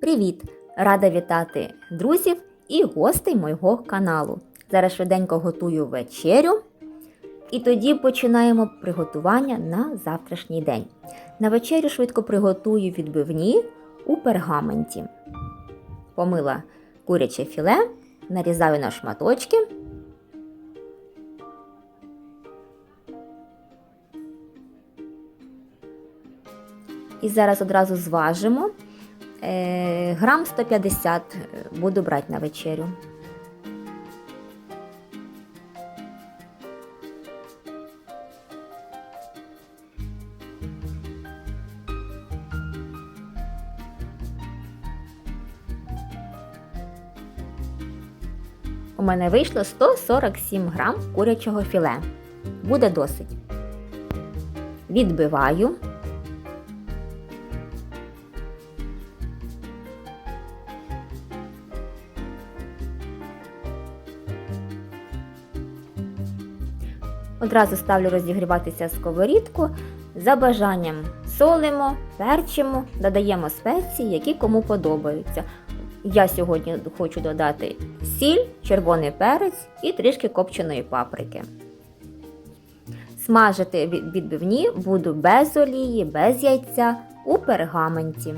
Привіт! Рада вітати друзів і гостей мого каналу. Зараз швиденько готую вечерю. І тоді починаємо приготування на завтрашній день. На вечерю швидко приготую відбивні у пергаменті. Помила куряче філе, нарізаю на шматочки. І зараз одразу зважимо. Е, грам 150 буду брати на вечерю. У мене вийшло 147 грам курячого філе. Буде досить. Відбиваю. Одразу ставлю розігріватися сковорідку. За бажанням солимо, перчимо, додаємо спеції, які кому подобаються. Я сьогодні хочу додати сіль, червоний перець і трішки копченої паприки. Смажити відбивні буду без олії, без яйця у пергаменті.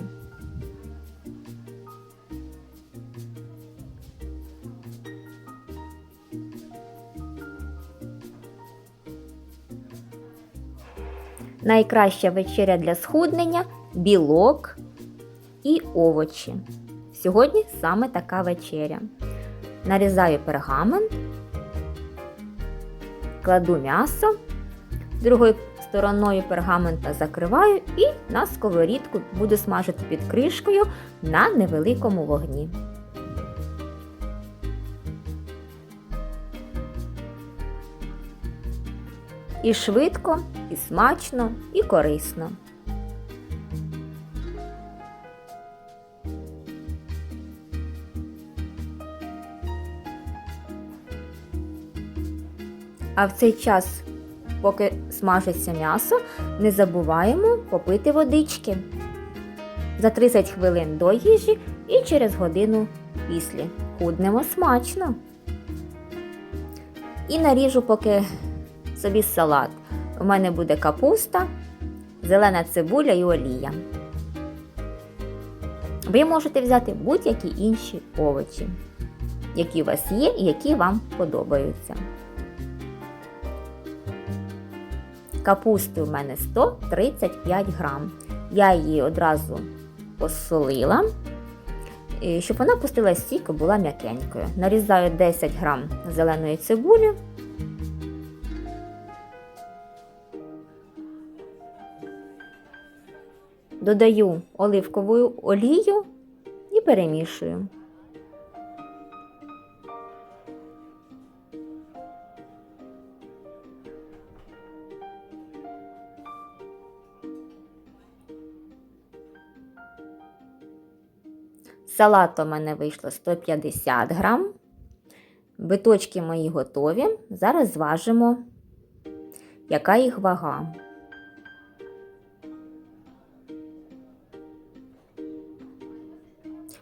Найкраща вечеря для схуднення білок і овочі. Сьогодні саме така вечеря. Нарізаю пергамент, кладу м'ясо, другою стороною пергамента закриваю і на сковорідку буду смажити під кришкою на невеликому вогні. І швидко, і смачно, і корисно. А в цей час, поки смажиться м'ясо, не забуваємо попити водички за 30 хвилин до їжі і через годину після. Худнемо смачно. І наріжу поки собі салат. У мене буде капуста, зелена цибуля і олія. Ви можете взяти будь-які інші овочі, які у вас є і які вам подобаються. Капусти у мене 135 грам. Я її одразу посолила, щоб вона пустила сік і була м'якенькою. Нарізаю 10 грам зеленої цибулі. Додаю оливкову олію і перемішую. Салат у мене вийшло 150 грам. Биточки мої готові. Зараз зважимо, яка їх вага.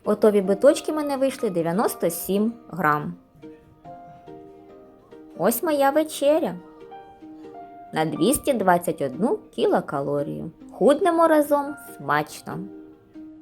Готові биточки мене вийшли 97 грам. Ось моя вечеря. На 221 кілокалорію. Худнемо разом смачно.